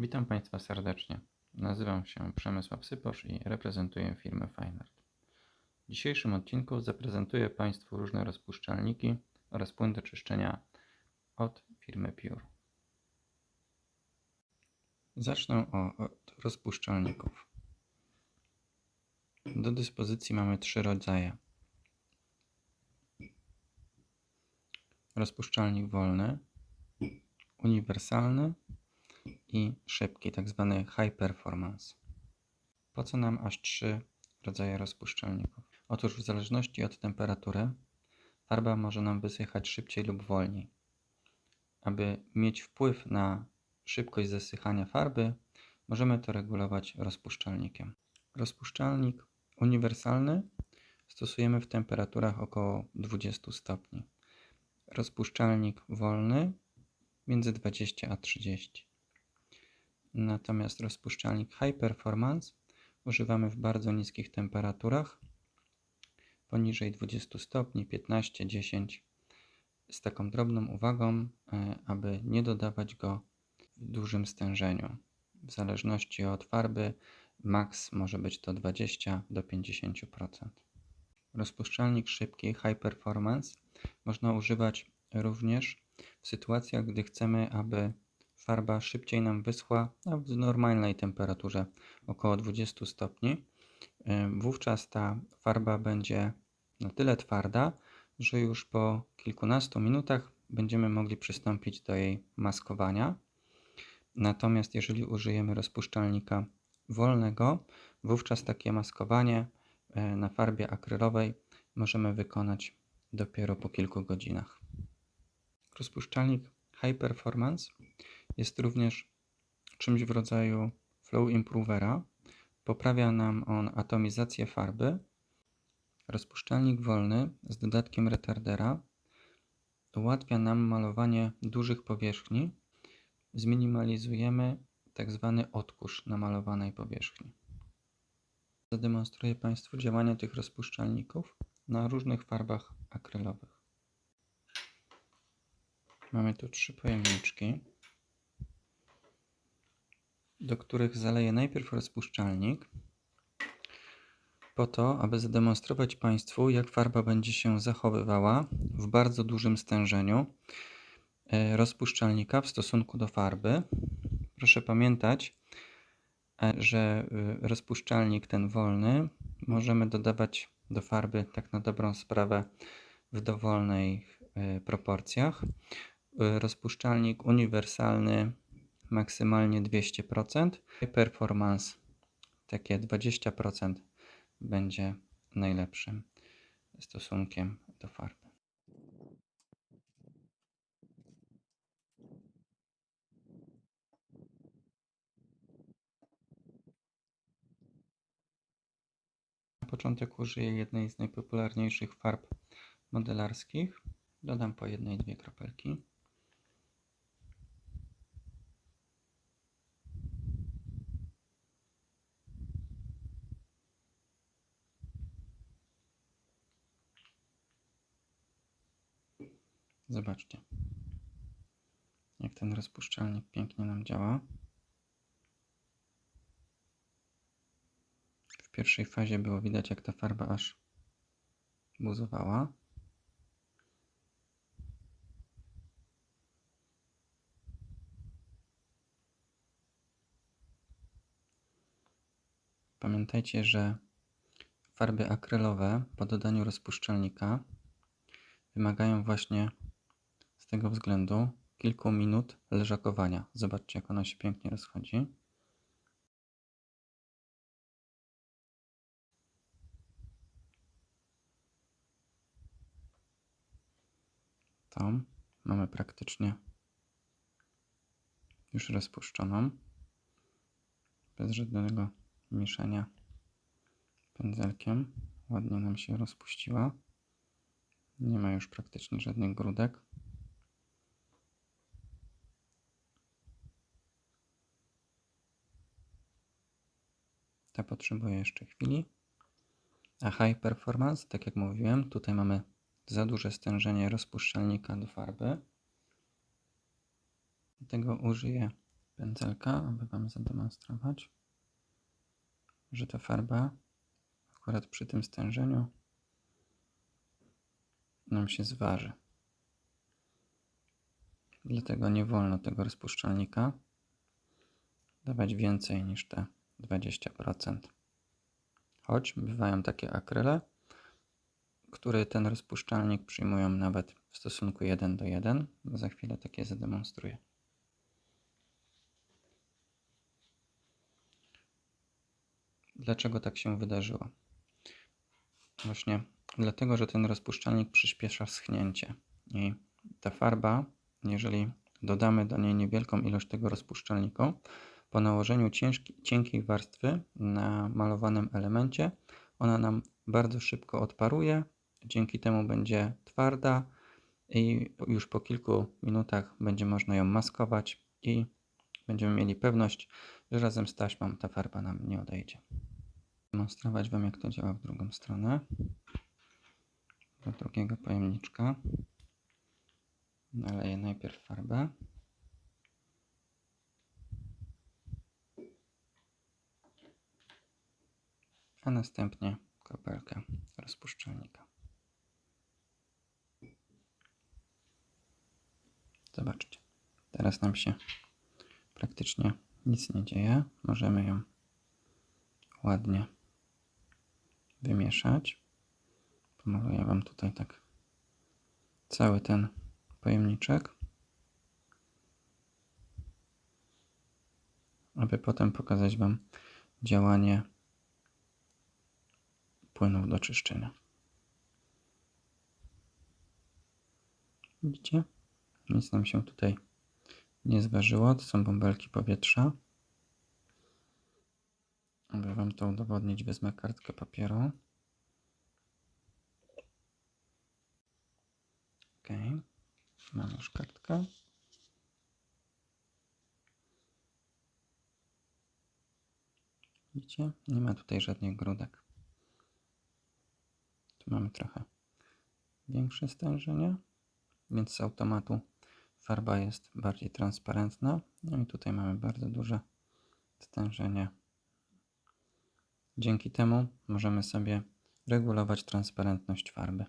Witam Państwa serdecznie. Nazywam się Przemysław Syposz i reprezentuję firmę Fineart. W dzisiejszym odcinku zaprezentuję Państwu różne rozpuszczalniki oraz płyn do czyszczenia od firmy Pure. Zacznę od rozpuszczalników. Do dyspozycji mamy trzy rodzaje. Rozpuszczalnik wolny, uniwersalny i szybki, tak zwany high performance. Po co nam aż trzy rodzaje rozpuszczalników? Otóż w zależności od temperatury farba może nam wysychać szybciej lub wolniej. Aby mieć wpływ na szybkość zasychania farby, możemy to regulować rozpuszczalnikiem. Rozpuszczalnik uniwersalny stosujemy w temperaturach około 20 stopni. Rozpuszczalnik wolny między 20 a 30. Natomiast rozpuszczalnik High Performance używamy w bardzo niskich temperaturach, poniżej 20 stopni, 15, 10, z taką drobną uwagą, e, aby nie dodawać go w dużym stężeniu. W zależności od farby, maks może być to 20 do 50%. Rozpuszczalnik szybki High Performance można używać również w sytuacjach, gdy chcemy, aby farba szybciej nam wyschła a w normalnej temperaturze około 20 stopni. Wówczas ta farba będzie na tyle twarda, że już po kilkunastu minutach będziemy mogli przystąpić do jej maskowania. Natomiast jeżeli użyjemy rozpuszczalnika wolnego, wówczas takie maskowanie e, na farbie akrylowej możemy wykonać dopiero po kilku godzinach. Rozpuszczalnik High Performance jest również czymś w rodzaju flow improvera. Poprawia nam on atomizację farby. Rozpuszczalnik wolny z dodatkiem retardera ułatwia nam malowanie dużych powierzchni. Zminimalizujemy tak zwany odkurz na malowanej powierzchni. Zademonstruję Państwu działanie tych rozpuszczalników na różnych farbach akrylowych. Mamy tu trzy pojemniczki do których zaleję najpierw rozpuszczalnik, po to, aby zademonstrować Państwu, jak farba będzie się zachowywała w bardzo dużym stężeniu e, rozpuszczalnika w stosunku do farby. Proszę pamiętać, e, że e, rozpuszczalnik ten wolny możemy dodawać do farby tak na dobrą sprawę w dowolnych proporcjach. Rozpuszczalnik uniwersalny maksymalnie 200%. Performance takie 20% będzie najlepszym stosunkiem do farby. Na początek użyję jednej z najpopularniejszych farb modelarskich. Dodam po jednej, dwie kropelki. Zobaczcie, jak ten rozpuszczalnik pięknie nam działa. W pierwszej fazie było widać, jak ta farba aż buzowała. Pamiętajcie, że farby akrylowe po dodaniu rozpuszczalnika wymagają właśnie tego względu kilku minut leżakowania. Zobaczcie, jak ona się pięknie rozchodzi. Tą mamy praktycznie już rozpuszczoną. Bez żadnego mieszania pędzelkiem. Ładnie nam się rozpuściła. Nie ma już praktycznie żadnych grudek. Ta potrzebuje jeszcze chwili. A High Performance, tak jak mówiłem, tutaj mamy za duże stężenie rozpuszczalnika do farby. Dlatego użyję pędzelka, aby Wam zademonstrować, że ta farba akurat przy tym stężeniu nam się zważy. Dlatego nie wolno tego rozpuszczalnika dawać więcej niż te 20%. Choć bywają takie akryle, które ten rozpuszczalnik przyjmują nawet w stosunku 1 do 1. Za chwilę takie zademonstruję. Dlaczego tak się wydarzyło? Właśnie dlatego, że ten rozpuszczalnik przyspiesza schnięcie. I ta farba, jeżeli dodamy do niej niewielką ilość tego rozpuszczalnika, po nałożeniu ciężki, cienkiej warstwy na malowanym elemencie, ona nam bardzo szybko odparuje, dzięki temu będzie twarda i już po kilku minutach będzie można ją maskować i będziemy mieli pewność, że razem z taśmą ta farba nam nie odejdzie. Demonstrować Wam jak to działa w drugą stronę. Do drugiego pojemniczka naleję najpierw farbę. A następnie kropelkę rozpuszczalnika. Zobaczcie, teraz nam się praktycznie nic nie dzieje. Możemy ją ładnie wymieszać. Pomaluję Wam tutaj tak cały ten pojemniczek, aby potem pokazać Wam działanie płynów do czyszczenia. Widzicie? Nic nam się tutaj nie zważyło. To są bąbelki powietrza. Aby Wam to udowodnić, wezmę kartkę papieru. Ok, mam już kartkę. Widzicie? Nie ma tutaj żadnych grudek. Mamy trochę większe stężenie, więc z automatu farba jest bardziej transparentna. No i tutaj mamy bardzo duże stężenie. Dzięki temu możemy sobie regulować transparentność farby.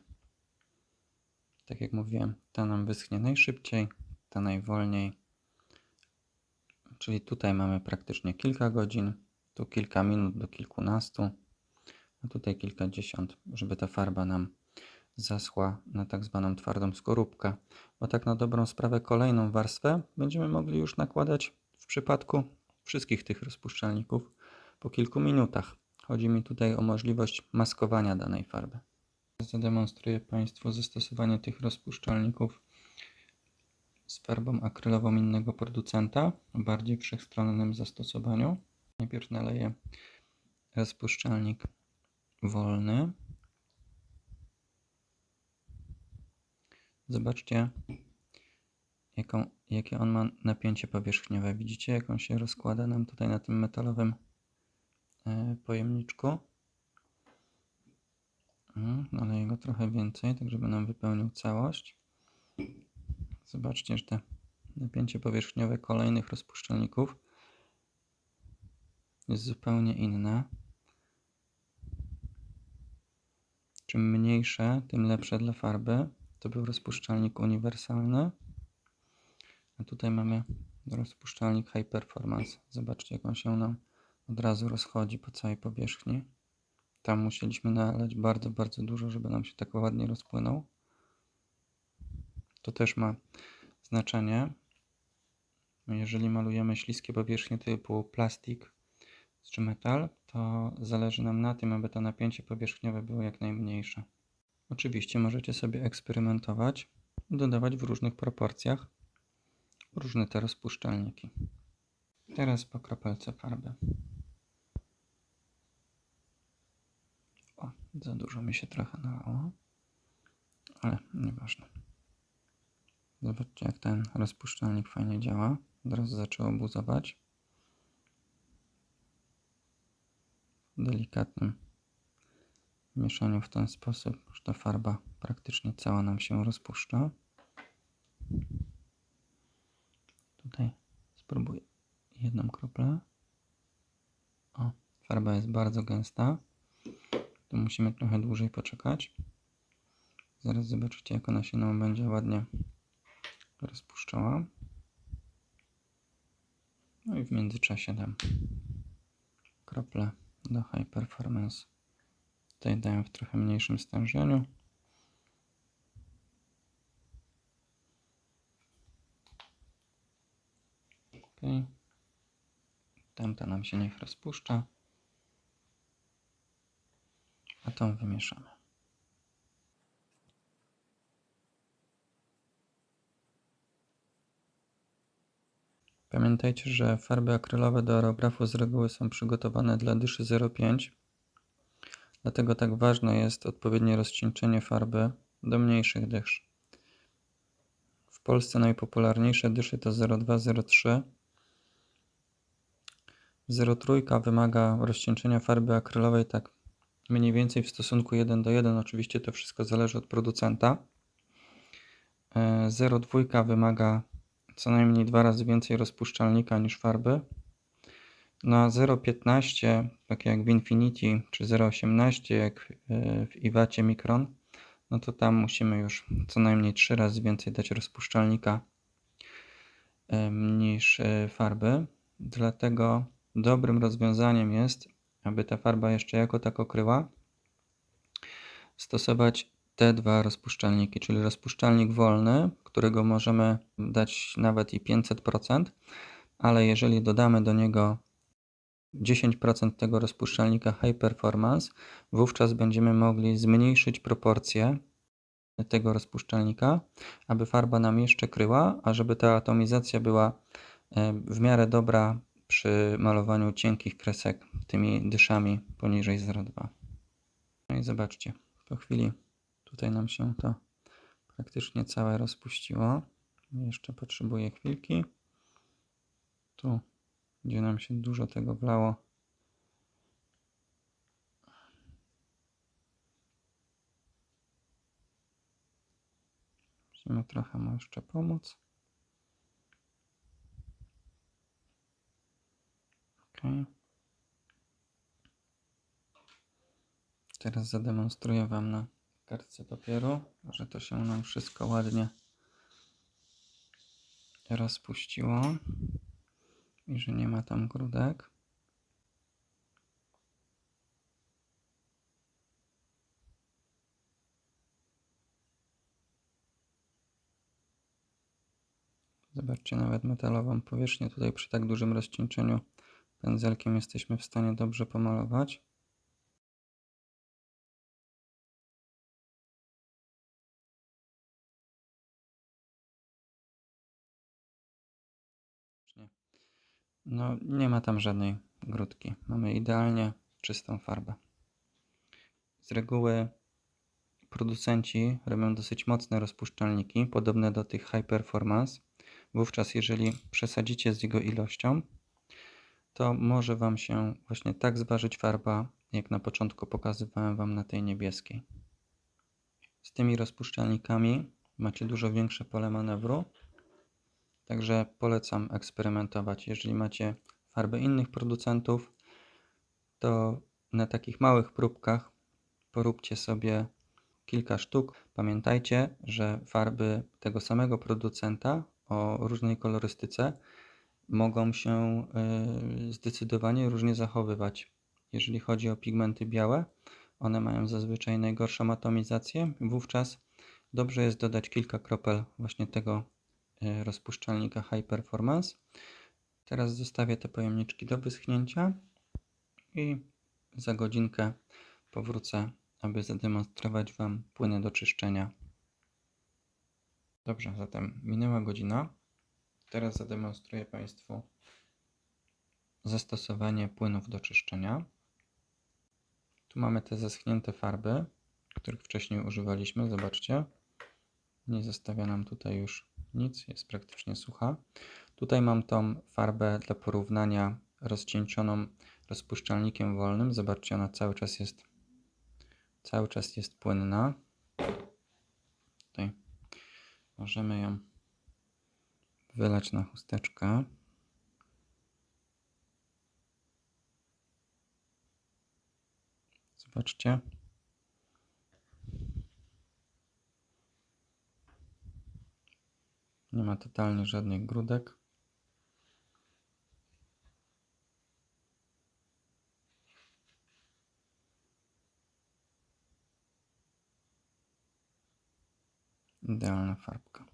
Tak jak mówiłem, ta nam wyschnie najszybciej, ta najwolniej. Czyli tutaj mamy praktycznie kilka godzin, tu kilka minut do kilkunastu, a tutaj kilkadziesiąt, żeby ta farba nam zaschła na tak zwaną twardą skorupkę, bo tak na dobrą sprawę kolejną warstwę będziemy mogli już nakładać w przypadku wszystkich tych rozpuszczalników po kilku minutach. Chodzi mi tutaj o możliwość maskowania danej farby. Zademonstruję Państwu zastosowanie tych rozpuszczalników z farbą akrylową innego producenta o bardziej wszechstronnym zastosowaniu. Najpierw naleję rozpuszczalnik wolny. Zobaczcie, jaką, jakie on ma napięcie powierzchniowe. Widzicie, jak on się rozkłada nam tutaj na tym metalowym e, pojemniczku. Naleję go trochę więcej, tak żeby nam wypełnił całość. Zobaczcie, że te napięcie powierzchniowe kolejnych rozpuszczalników jest zupełnie inne. Czym mniejsze, tym lepsze dla farby. To był rozpuszczalnik uniwersalny. A tutaj mamy rozpuszczalnik High Performance. Zobaczcie, jak on się nam od razu rozchodzi po całej powierzchni. Tam musieliśmy nalać bardzo, bardzo dużo, żeby nam się tak ładnie rozpłynął. To też ma znaczenie. Jeżeli malujemy śliskie powierzchnie typu plastik czy metal, to zależy nam na tym, aby to napięcie powierzchniowe było jak najmniejsze. Oczywiście możecie sobie eksperymentować i dodawać w różnych proporcjach różne te rozpuszczalniki. Teraz po kropelce farby. O, za dużo mi się trochę nalało, ale nieważne. Zobaczcie, jak ten rozpuszczalnik fajnie działa. Od razu zaczęło buzować. Delikatnym mieszaniu w ten sposób, że ta farba praktycznie cała nam się rozpuszcza. Tutaj spróbuję jedną kroplę. O, farba jest bardzo gęsta. Tu musimy trochę dłużej poczekać. Zaraz zobaczycie, jak ona się nam będzie ładnie rozpuszczała. No i w międzyczasie dam krople do High Performance. Tutaj daję w trochę mniejszym stężeniu. Ok. Tamta nam się niech rozpuszcza. A tą wymieszamy. Pamiętajcie, że farby akrylowe do aerografu z reguły są przygotowane dla dyszy 0,5. Dlatego tak ważne jest odpowiednie rozcieńczenie farby do mniejszych dysz. W Polsce najpopularniejsze dysze to 0,2-0,3. 0,3 wymaga rozcieńczenia farby akrylowej tak mniej więcej w stosunku 1 do 1. Oczywiście to wszystko zależy od producenta. 0,2 wymaga co najmniej dwa razy więcej rozpuszczalnika niż farby. Na 0,15, tak jak w Infinity, czy 0,18 jak w Iwacie Micron, no to tam musimy już co najmniej 3 razy więcej dać rozpuszczalnika niż e, farby. Dlatego dobrym rozwiązaniem jest, aby ta farba jeszcze jako tak okryła, stosować te dwa rozpuszczalniki, czyli rozpuszczalnik wolny, którego możemy dać nawet i 500%, ale jeżeli dodamy do niego 10% tego rozpuszczalnika High Performance, wówczas będziemy mogli zmniejszyć proporcje tego rozpuszczalnika, aby farba nam jeszcze kryła, a żeby ta atomizacja była e, w miarę dobra przy malowaniu cienkich kresek tymi dyszami poniżej 0,2. No i zobaczcie, po chwili Tutaj nam się to praktycznie całe rozpuściło. Jeszcze potrzebuję chwilki. Tu, gdzie nam się dużo tego wlało. Musimy trochę mu jeszcze pomóc. Teraz zademonstruję Wam na kartce papieru, że to się nam wszystko ładnie rozpuściło i że nie ma tam grudek. Zobaczcie nawet metalową powierzchnię. Tutaj przy tak dużym rozcieńczeniu pędzelkiem jesteśmy w stanie dobrze pomalować. No, nie ma tam żadnej grudki. Mamy idealnie czystą farbę. Z reguły producenci robią dosyć mocne rozpuszczalniki, podobne do tych High Performance. Wówczas, jeżeli przesadzicie z jego ilością, to może Wam się właśnie tak zważyć farba, jak na początku pokazywałem Wam na tej niebieskiej. Z tymi rozpuszczalnikami macie dużo większe pole manewru Także polecam eksperymentować. Jeżeli macie farby innych producentów, to na takich małych próbkach poróbcie sobie kilka sztuk. Pamiętajcie, że farby tego samego producenta o różnej kolorystyce mogą się y, zdecydowanie różnie zachowywać. Jeżeli chodzi o pigmenty białe, one mają zazwyczaj najgorszą atomizację. Wówczas dobrze jest dodać kilka kropel właśnie tego rozpuszczalnika High Performance. Teraz zostawię te pojemniczki do wyschnięcia i za godzinkę powrócę, aby zademonstrować Wam płyny do czyszczenia. Dobrze, zatem minęła godzina. Teraz zademonstruję Państwu zastosowanie płynów do czyszczenia. Tu mamy te zeschnięte farby, których wcześniej używaliśmy. Zobaczcie. Nie zostawia nam tutaj już nic, jest praktycznie sucha. Tutaj mam tą farbę dla porównania rozcieńczoną rozpuszczalnikiem wolnym. Zobaczcie, ona cały czas jest cały czas jest płynna. Tutaj możemy ją wylać na chusteczkę. Zobaczcie, Nie ma totalnie żadnych grudek. Idealna farbka.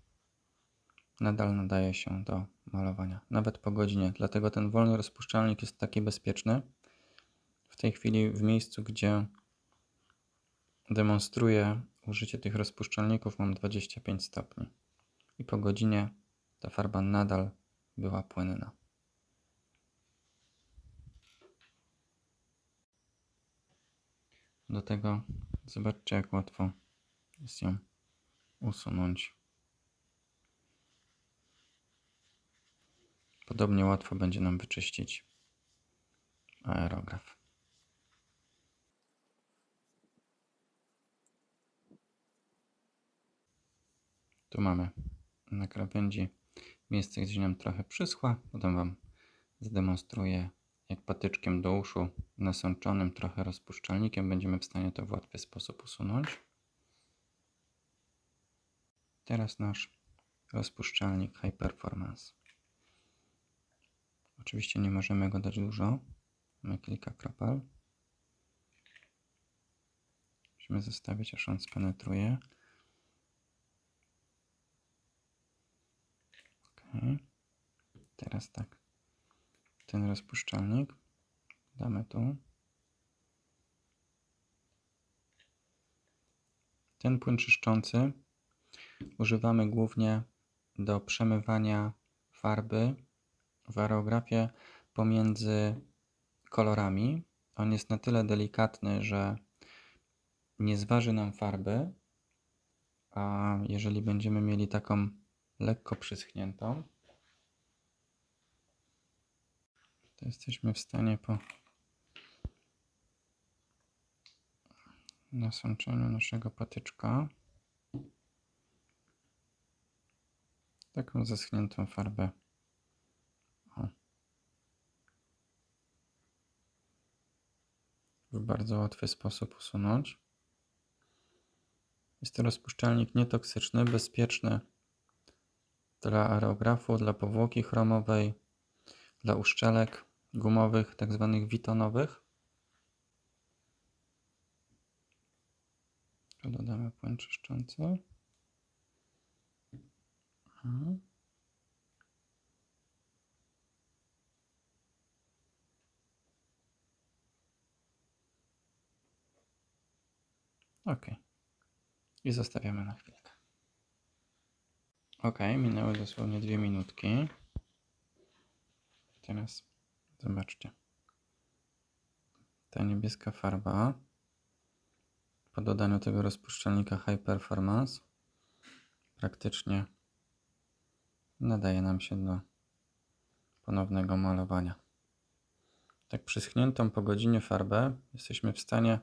Nadal nadaje się do malowania, nawet po godzinie. Dlatego ten wolny rozpuszczalnik jest taki bezpieczny. W tej chwili w miejscu, gdzie demonstruję użycie tych rozpuszczalników mam 25 stopni. I po godzinie ta farba nadal była płynna. Do tego zobaczcie jak łatwo jest ją usunąć. Podobnie łatwo będzie nam wyczyścić aerograf. Tu mamy na krawędzi miejsce, gdzie nam trochę przyschła. Potem Wam zademonstruję, jak patyczkiem do uszu nasączonym trochę rozpuszczalnikiem będziemy w stanie to w łatwy sposób usunąć. Teraz nasz rozpuszczalnik High Performance. Oczywiście nie możemy go dać dużo. Mamy kilka kropel. Musimy zostawić, aż on spenetruje. Ok. Teraz tak. Ten rozpuszczalnik damy tu. Ten płyn czyszczący używamy głównie do przemywania farby w aerografie pomiędzy kolorami. On jest na tyle delikatny, że nie zważy nam farby, a jeżeli będziemy mieli taką lekko przyschniętą, to jesteśmy w stanie po nasączeniu naszego patyczka. Taką zeschniętą farbę. O, w bardzo łatwy sposób usunąć. Jest to rozpuszczalnik nietoksyczny, bezpieczny dla aerografu, dla powłoki chromowej, dla uszczelek gumowych, tak zwanych witonowych. Dodamy płyn czyszczący. Mhm. Ok. I zostawiamy na chwilkę. Ok, minęły dosłownie dwie minutki. Teraz zobaczcie. Ta niebieska farba po dodaniu tego rozpuszczalnika High Performance praktycznie nadaje nam się do ponownego malowania. Tak przyschniętą po godzinie farbę jesteśmy w stanie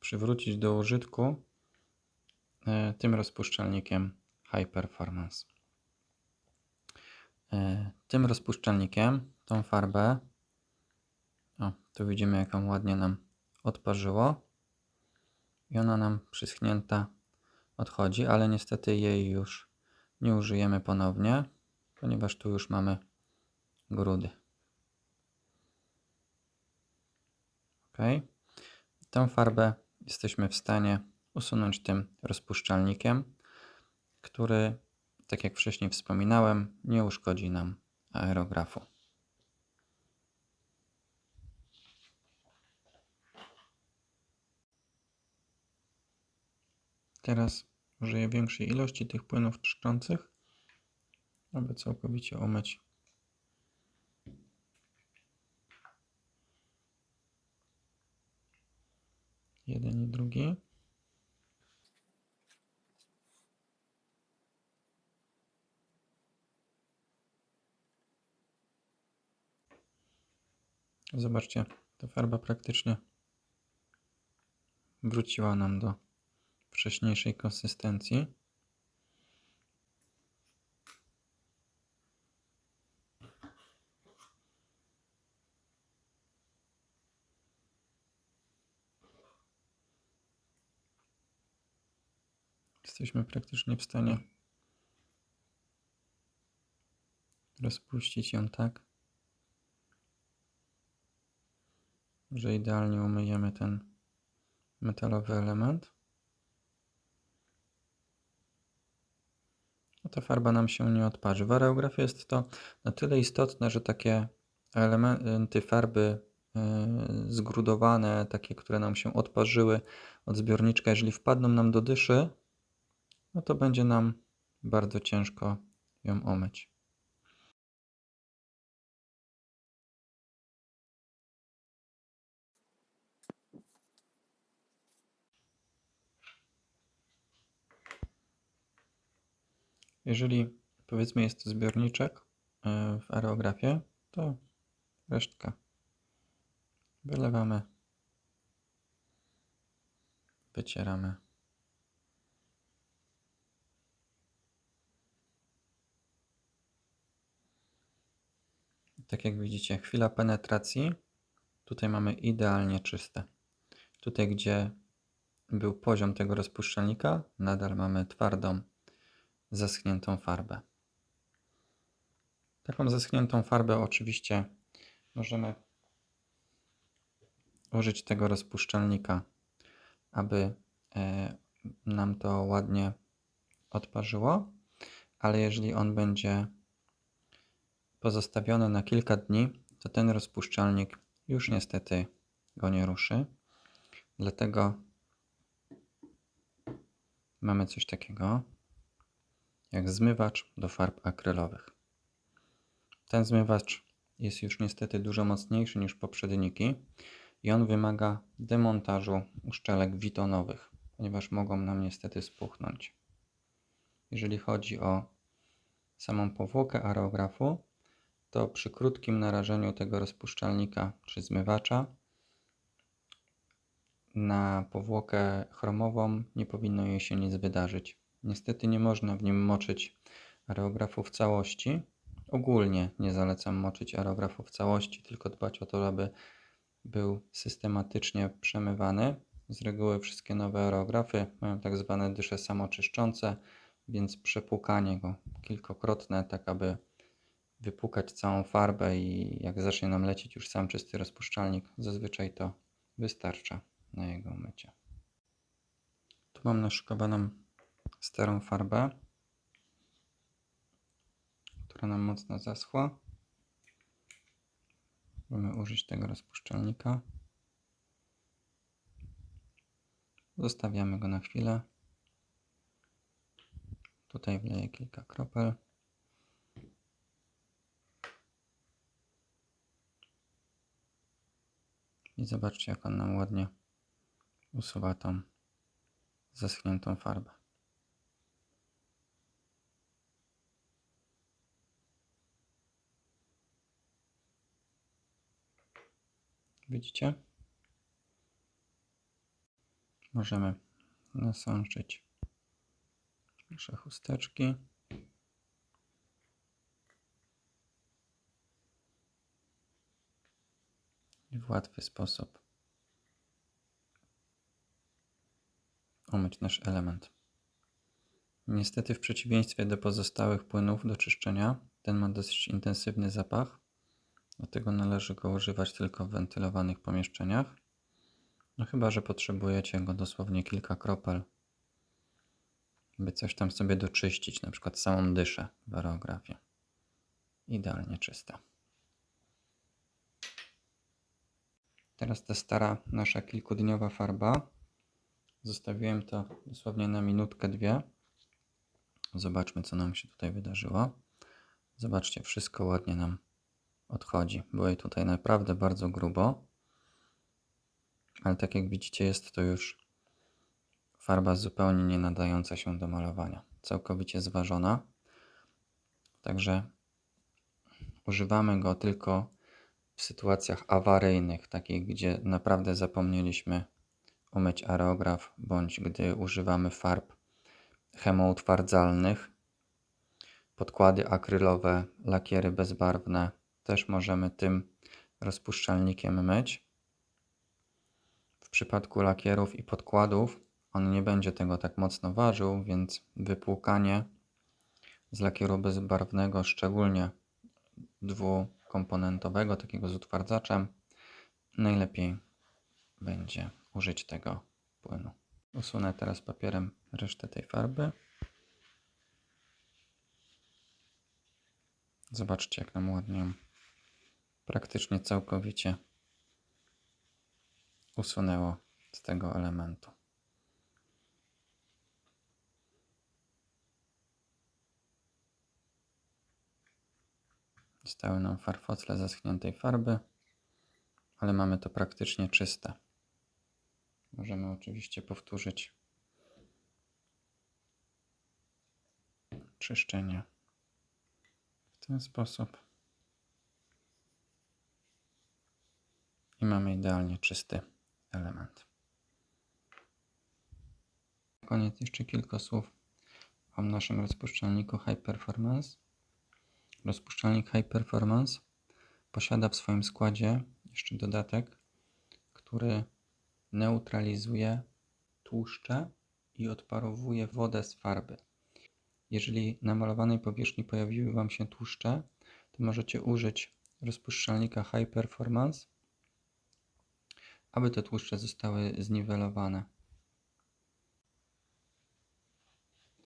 przywrócić do użytku e, tym rozpuszczalnikiem High Performance. E, tym rozpuszczalnikiem, tą farbę, o, tu widzimy jaką ładnie nam odparzyło i ona nam przyschnięta odchodzi, ale niestety jej już nie użyjemy ponownie, ponieważ tu już mamy grudy. Ok. Tę farbę jesteśmy w stanie usunąć tym rozpuszczalnikiem, który, tak jak wcześniej wspominałem, nie uszkodzi nam aerografu. Teraz użyję większej ilości tych płynów czyszczących, aby całkowicie umyć jeden i drugi. Zobaczcie, ta farba praktycznie wróciła nam do wcześniejszej konsystencji. Jesteśmy praktycznie w stanie rozpuścić ją tak, że idealnie umyjemy ten metalowy element. No ta farba nam się nie odparzy. W aerografie jest to na tyle istotne, że takie elementy farby yy, zgrudowane, takie, które nam się odparzyły od zbiorniczka, jeżeli wpadną nam do dyszy, no to będzie nam bardzo ciężko ją omyć. Jeżeli powiedzmy jest to zbiorniczek e, w aerografie, to resztkę wylewamy, wycieramy. Tak jak widzicie, chwila penetracji. Tutaj mamy idealnie czyste. Tutaj, gdzie był poziom tego rozpuszczalnika, nadal mamy twardą zaschniętą farbę. Taką zaschniętą farbę oczywiście możemy użyć tego rozpuszczalnika, aby e, nam to ładnie odparzyło, ale jeżeli on będzie pozostawiony na kilka dni, to ten rozpuszczalnik już niestety go nie ruszy. Dlatego mamy coś takiego jak zmywacz do farb akrylowych. Ten zmywacz jest już niestety dużo mocniejszy niż poprzedniki i on wymaga demontażu uszczelek witonowych, ponieważ mogą nam niestety spuchnąć. Jeżeli chodzi o samą powłokę aerografu, to przy krótkim narażeniu tego rozpuszczalnika czy zmywacza na powłokę chromową nie powinno jej się nic wydarzyć. Niestety nie można w nim moczyć aerografu w całości. Ogólnie nie zalecam moczyć aerografu w całości, tylko dbać o to, aby był systematycznie przemywany. Z reguły wszystkie nowe aerografy mają tak zwane dysze samoczyszczące, więc przepłukanie go kilkokrotne, tak aby wypłukać całą farbę i jak zacznie nam lecieć już sam czysty rozpuszczalnik, zazwyczaj to wystarcza na jego mycie. Tu mam naszykowaną starą farbę, która nam mocno zaschła. Możemy użyć tego rozpuszczalnika. Zostawiamy go na chwilę. Tutaj wleję kilka kropel. I zobaczcie, jak on nam ładnie usuwa tą zaschniętą farbę. Widzicie? Możemy nasączyć nasze chusteczki. I w łatwy sposób umyć nasz element. Niestety w przeciwieństwie do pozostałych płynów do czyszczenia, ten ma dosyć intensywny zapach Dlatego należy go używać tylko w wentylowanych pomieszczeniach. No chyba, że potrzebujecie go dosłownie kilka kropel, by coś tam sobie doczyścić, na przykład samą dyszę w aerografie. Idealnie czysta. Teraz ta stara nasza kilkudniowa farba. Zostawiłem to dosłownie na minutkę, dwie. Zobaczmy, co nam się tutaj wydarzyło. Zobaczcie, wszystko ładnie nam odchodzi. Było jej tutaj naprawdę bardzo grubo. Ale tak jak widzicie, jest to już farba zupełnie nie nadająca się do malowania. Całkowicie zważona. Także używamy go tylko w sytuacjach awaryjnych, takich gdzie naprawdę zapomnieliśmy umyć aerograf, bądź gdy używamy farb chemoutwardzalnych, podkłady akrylowe, lakiery bezbarwne, też możemy tym rozpuszczalnikiem myć. W przypadku lakierów i podkładów On nie będzie tego tak mocno ważył, więc wypłukanie z lakieru bezbarwnego, szczególnie dwukomponentowego, takiego z utwardzaczem, najlepiej będzie użyć tego płynu. Usunę teraz papierem resztę tej farby. Zobaczcie, jak nam ładnie praktycznie całkowicie usunęło z tego elementu. Zostały nam farfocle zaschniętej farby, ale mamy to praktycznie czyste. Możemy oczywiście powtórzyć czyszczenie w ten sposób. I mamy idealnie czysty element. Na koniec jeszcze kilka słów o naszym rozpuszczalniku High Performance. Rozpuszczalnik High Performance posiada w swoim składzie jeszcze dodatek, który neutralizuje tłuszcze i odparowuje wodę z farby. Jeżeli na malowanej powierzchni pojawiły Wam się tłuszcze, to możecie użyć rozpuszczalnika High Performance, aby te tłuszcze zostały zniwelowane.